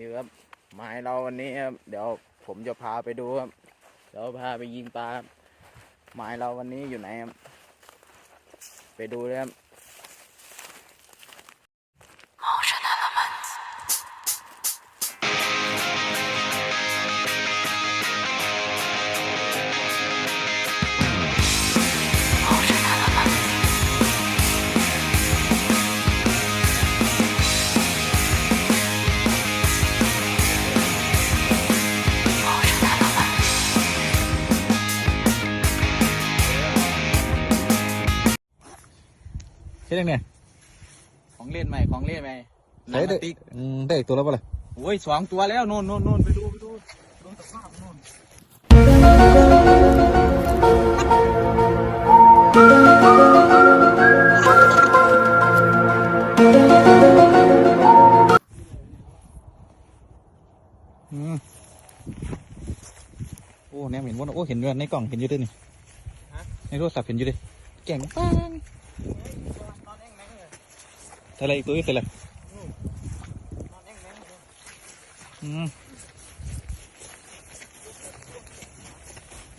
นี่ครับหมายเราวันนี้ครับเดี๋ยวผมจะพาไปดูครับเดี๋ยวพาไปยิงปลาครับหมายเราวันนี้อยู่ไหนครับไปดูเลยครับ ใช่ยังเนี่ยของเล่นใหม่ของเล่นใหม่หนัใช้งกได้ระติกอืมได้อีกตัวแล้วป่ะล่ะโอ้ยสองตัวแล้วนู่นนู่นนู่นไปดูไปดูดูสภาพนู่นอืมโอ้แนมเห็นว่าโอ้เห็นอยู่ในกล่องเห็นอยู่ด้วยนี่ในโทรศัพท์เห็นอยู่ดิแก่งปัง อะไรอีกตัวอีกอะไรอืม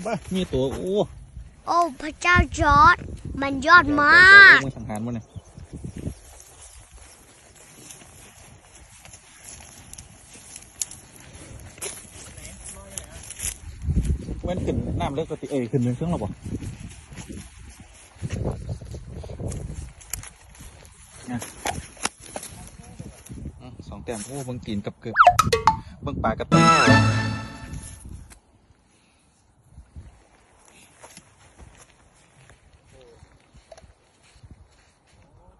บ้ามีตัวโอ้โอ้พระเจ้าจอร์ดมันยอดมากมันสังหารมันเนี่ยเว้นขึ้นน้ำเลิกปกติเอ้ยขึ้นเป็นเครื่องหรอปะเนี่ยอะสอง แต้มโอ้เบิ่งตีนกับเกือบเบิ่งปลากับตีน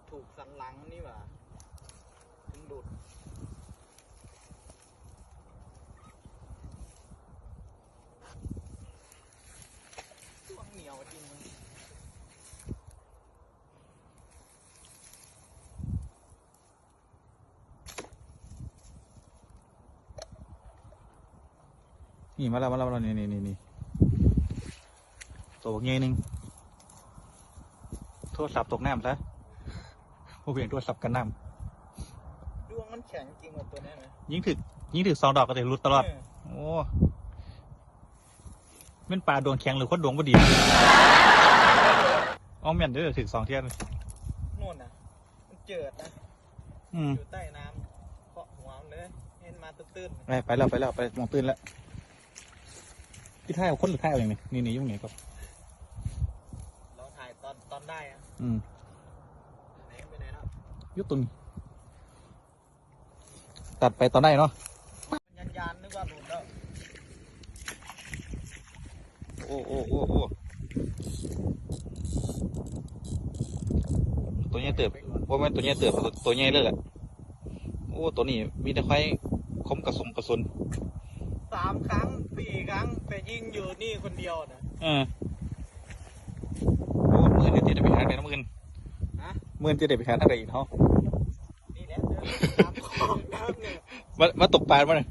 ถูกสันหลังนี่หว่าถึงดุดช่วงเหนียวจริงมึง นี่มาแล้วมาแล้วมาแล้วนี่นี่นี่นี่ตัวบักใหญ่หนึ่งโทรศัพท์ตกน้ำซะโอ้เพียงโทรศัพท์กันน้ดวงมันแข็งจริงกว่าตัวนี้ไหมำยิงถึกยิงถึกสองดอกก็จะรุดตลอดเโอ้เป็นปลาดวงแข็งหรือคนดวงบ่ดีอ๋อแม่นเด้อถึกสองเที่ยนนู่นนะมันเจิดนะอืมอยู่ใต้น้ำเคาะหัวมันเลยเห็นมาตื้นไปไปแล้วไปแล้วไปมองปืนแล้ว พี่ท่ายเอาคนหรือท่ายเอาอย่างนี้นี่นี่ยุ่งไหนก็ๆเราถ่ายตอนตอนได้อะอืมไหนไปไหนแล้วยุบตุนตัดไปตอนได้เนาะมันยันยานนึกว่าหลุดแล้วโอ้โอ้โอ้โอ้ตัวใหญ่เติบว่าแม่นตัวใหญ่เติบตัวตัวใหญ่เลยแหละโอ้ตัวนี้มีแต่ไฟคมกระสุนกระสุน สามครั้งสี่ครั้ง แต่ยิงอยู่นี่คนเดียวนะเออโอ้มื่นจะได้ไปหาไหนนะมื่นฮะมื่นจะได้ไปหาอะไรอีกเนาะนี่แหละเดินตามคลองน้ำเนี่ยมามาตกปลาบ่เนี่ย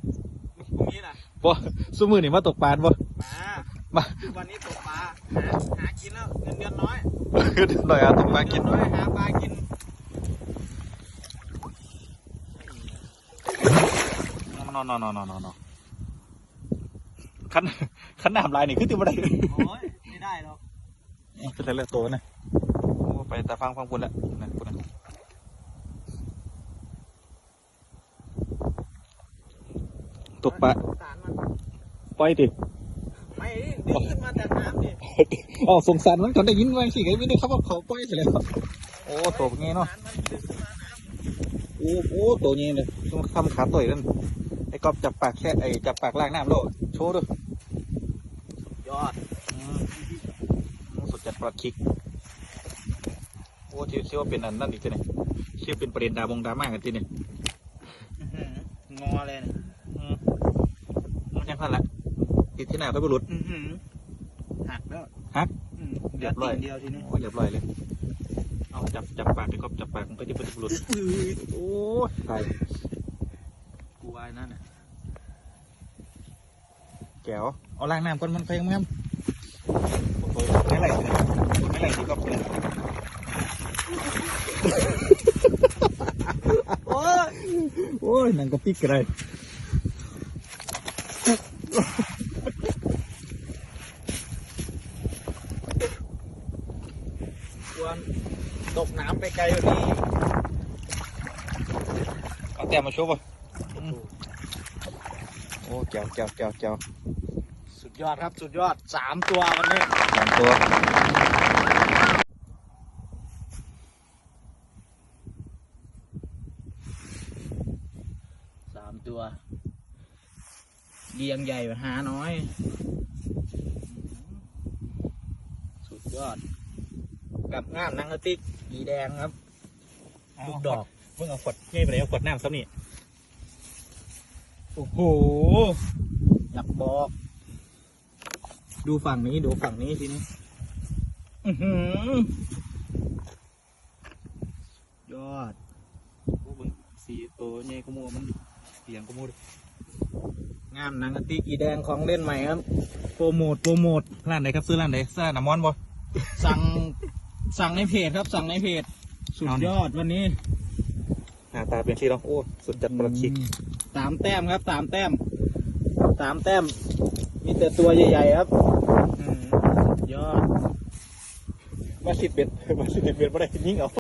พรุ่งนี้น่ะบ่สู้มือนี่มาตกปลาบ่มามาทุกวันนี้ตกปลาหาหากินแล้วเงินเดือนน้อยหน่อยอะตกปลากินเงิเดือน้อยหาปลากินนอนนอนนอนนอนนอน ขันขันน้ำลายนี่คือติบ่ได้โอ้ยไม่ได้หรอกเป็นไรเลือกตัวนะโอ้ไปตาฟังฟังปุ่นละนะปุ่นนะตกปลาสงสารมันปล่อยดิไม่ดิดึงขึ้นมาจากน้ำดิอ๋อสงสารมันจนได้ยินว่าสิไงไม่ได้ครับว่าเขาปล่อยเสร็จแล้วโอ้ตัวเป็นไงเนาะสงสรมันดึงขึ้นมาน้โอ้โอ้ตัวนี้เลยต้องทำขาต่อยนั่นไอ้กอบจับปากแค่ไอ้จับปากล่างน้ำแล้วโชว์ด้วยำยอด อืมสุด จัดปลัดคิกโอ้ชื่อชื่อว่าเป็นอันนั่นอีกทีนี่ชื่อเป็นประเด็นดาบงดราม่ากันทีนี่อื้อหืองอเลยเนี่ยอืมมันยังพันละติดที่ไหนก็ไม่หลุดอื้อหือหักแล้วหักอืมเรียบร้อยติ่งเดียวทีนี้โอ้เรียบร้อยเลยเอาจับจับปากไปก็จับปากมันก็จะเป็นหลุดอื้อโอ้ยตายกูวายนั่นน่ะแก้วเอาล้างน้ำก่อนมันไปมั้งโอ้ยไม่ไหลเลยไม่ไหลที่ก็เป็นโอ้ยโอ้ยนั่นก็ปิกอะไรควรตกน้ ยอดครับสุดยอดสามตัววันนี้สองตัวสามตัวเรียงใหญ่หาน้อย สุดยอด กับงามหนังกระติกสีแดงครับลูกดอกเพิ่งเอาขวดเง่ไปไหนเอาขวดน้ำซ้ำนี่โอ้โหอยากบอก ดูฝั่งนี้ดูฝั่งนี้ทีนี้อือหือยอดโอ้เบิ่งสีตัวใหญ่กูมูมันเสียงกูมูดิงามหนังกระติกอีแดงของเล่นใหม่ครับโปรโมทโปรโมทร้านไหนครับซื้อร้านไหนซื้อร้านน้ำมอนบ่สั่งสั่งในเพจครับสั่งในเพจสุดเอานี่ยอดวันนี้หน้าตาเป็นที่เราโอ้สุดจัดประชิกอืมสามแต้มครับสามแต้มสามแต้ม มีแต่ตัวใหญ่ๆครับอืมยอดมาสิบเบ็ดมาสิบเบ็ดไม่ได้ยิงเอา